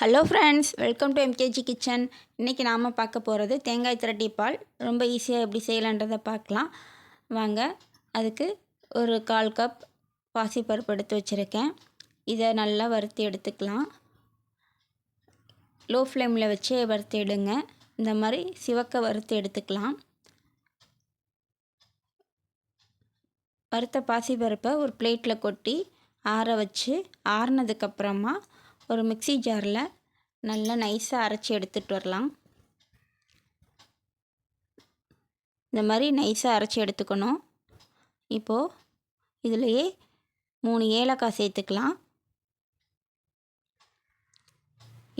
Hello friends welcome to MKG kitchen இன்றைக்கி நாம் பார்க்க போகிறது தேங்காய் திரட்டி பால். ரொம்ப ஈஸியாக எப்படி செய்யலான்றதை பார்க்கலாம். வாங்க அதுக்கு ஒரு கால் கப் பாசிப்பருப்பு எடுத்து வச்சுருக்கேன். இதை நல்லா வறுத்து எடுத்துக்கலாம். லோ ஃப்ளேமில் வச்சு வறுத்தி எடுங்க. இந்த மாதிரி சிவக்க வறுத்து எடுத்துக்கலாம். வறுத்த பாசிப்பருப்பை ஒரு பிளேட்டில் கொட்டி ஆற வச்சு ஆறுனதுக்கப்புறமா ஒரு மிக்சி ஜாரில் நல்லா நைஸாக அரைச்சி எடுத்துகிட்டு வரலாம். இந்த மாதிரி நைஸாக அரைச்சி எடுத்துக்கணும். இப்போது இதுலேயே மூணு ஏலக்காய் சேர்த்துக்கலாம்.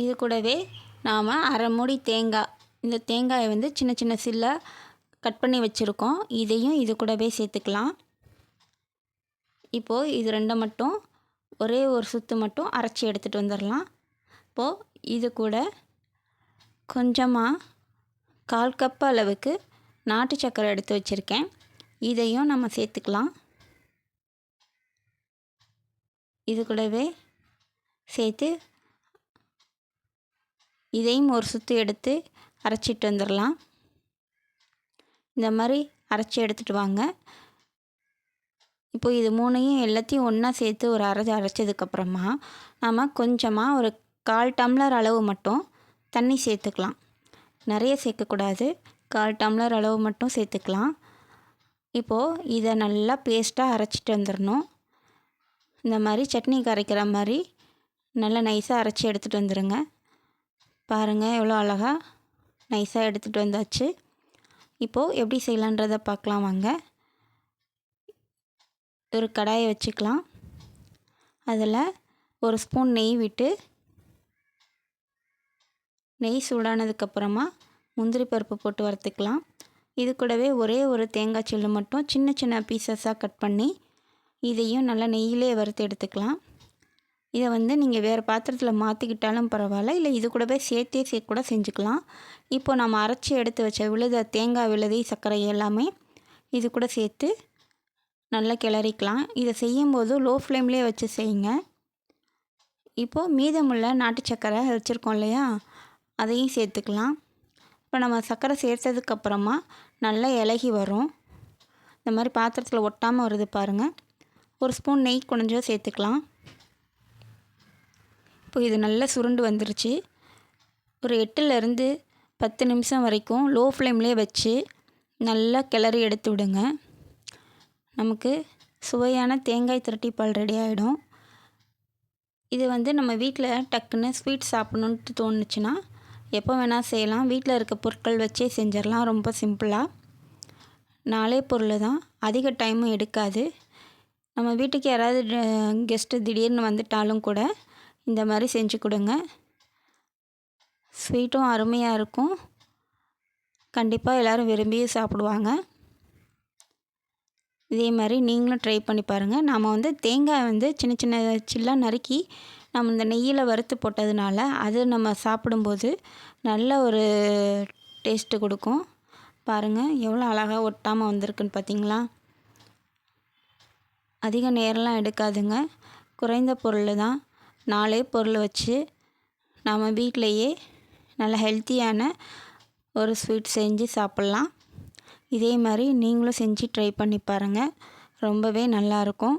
இது கூடவே நாம் அரை மூடி தேங்காய் இந்த தேங்காயை வந்து சின்ன சின்ன சில்லாக கட் பண்ணி வச்சுருக்கோம். இதையும் இது கூடவே சேர்த்துக்கலாம். இப்போது இது ரெண்டை மட்டும் ஒரே ஒரு சுற்று மட்டும் அரைச்சி எடுத்துகிட்டு வந்துடலாம் இப்போது இது கூட கொஞ்சமாக கால் கப் அளவுக்கு நாட்டு சக்கரை எடுத்து வச்சுருக்கேன். இதையும் நம்ம சேர்த்துக்கலாம். இது கூடவே சேர்த்து இதையும் ஒரு சுற்று எடுத்து அரைச்சிட்டு வந்துடலாம். இந்த மாதிரி அரைச்சி எடுத்துகிட்டு வாங்க. இப்போ இது மூணையும் எல்லாத்தையும் ஒன்றா சேர்த்து ஒரு அரை அரைச்சதுக்கப்புறமா நம்ம கொஞ்சமாக ஒரு கால் டம்ளர் அளவு மட்டும் தண்ணி சேர்த்துக்கலாம். நிறைய சேர்க்கக்கூடாது. கால் டம்ளர் அளவு மட்டும் சேர்த்துக்கலாம். இப்போது இதை நல்லா பேஸ்ட்டாக அரைச்சிட்டு வந்துடணும். இந்த மாதிரி சட்னி கரைக்கிற மாதிரி நல்லா நைஸாக அரைச்சி எடுத்துகிட்டு வந்துடுங்க பாருங்கள் எவ்வளோ அழகாக நைஸாக எடுத்துகிட்டு வந்தாச்சு. இப்போது எப்படி செய்யலான்றதை பார்க்கலாம் வாங்க. ஒரு கடாயை வச்சுக்கலாம். அதில் ஒரு ஸ்பூன் நெய் விட்டு நெய் சூடானதுக்கப்புறமா முந்திரி பருப்பு போட்டு வறுத்துக்கலாம். இது கூடவே ஒரே ஒரு தேங்காய் சில்லு மட்டும் சின்ன சின்ன பீசஸாக கட் பண்ணி இதையும் நல்லா நெய்யிலே வறுத்து எடுத்துக்கலாம். இதை வந்து நீங்கள் வேறு பாத்திரத்தில் மாற்றிக்கிட்டாலும் பரவாயில்ல. இல்லை இது கூடவே சேர்த்தே சே கூட செஞ்சுக்கலாம். இப்போ நம்ம அரைச்சி எடுத்து வச்ச விழுத தேங்காய் விழுதி சர்க்கரை எல்லாமே இது கூட சேர்த்து நல்லா கிளறிக்கலாம். இதை செய்யும்போது லோ ஃப்ளேம்லேயே வச்சு செய்யுங்க. இப்போது மீதமுள்ள நாட்டு சர்க்கரை வச்சுருக்கோம் இல்லையா? அதையும் சேர்த்துக்கலாம். இப்போ நம்ம சர்க்கரை சேர்த்ததுக்கப்புறமா நல்லா இலகி வரும். இந்த மாதிரி பாத்திரத்தில் ஒட்டாமல் வருது பாருங்கள் ஒரு ஸ்பூன் நெய் கொஞ்சம் சேர்த்துக்கலாம். இப்போ இது நல்லா சுருண்டு வந்துருச்சு. ஒரு எட்டுலேருந்து பத்து நிமிஷம் வரைக்கும் லோ ஃப்ளேம்லேயே வச்சு நல்லா கிளறி எடுத்து விடுங்க. நமக்கு சுவையான தேங்காய் திரட்டி பால் ரெடி ஆகிடும் இது வந்து நம்ம வீட்டில் டக்குன்னு ஸ்வீட் சாப்பிட்ணுன்ட்டு தோணுச்சுன்னா எப்போ வேணால் செய்யலாம். வீட்டில் இருக்க பொருட்கள் வச்சே செஞ்சிடலாம் ரொம்ப சிம்பிளாக நாலே பொருள் தான். அதிக டைமும் எடுக்காது. நம்ம வீட்டுக்கு யாராவது கெஸ்ட்டு திடீர்னு வந்துட்டாலும் கூட இந்த மாதிரி செஞ்சு கொடுங்க. ஸ்வீட்டும் அருமையாக இருக்கும். கண்டிப்பாக எல்லோரும் விரும்பி சாப்பிடுவாங்க. இதே மாதிரி நீங்களும் ட்ரை பண்ணி பாருங்கள் நாம் வந்து தேங்காய் வந்து சின்ன சின்ன சில்லாக நறுக்கி நம்ம இந்த நெய்யில் வறுத்து போட்டதுனால அது நம்ம சாப்பிடும்போது நல்ல ஒரு டேஸ்ட்டு கொடுக்கும். பாருங்கள் எவ்வளோ அழகாக ஒட்டாமல் வந்திருக்குன்னு பார்த்தீங்களா அதிக நேரம்லாம் எடுக்காதுங்க. குறைந்த பொருள் தான். நாலே பொருள் வச்சு நாம் வீட்டிலையே நல்ல ஹெல்த்தியான ஒரு ஸ்வீட் செஞ்சு சாப்பிட்லாம். இதே மாதிரி நீங்களும் செஞ்சு ட்ரை பண்ணி பாருங்கள் ரொம்பவே நல்லாயிருக்கும்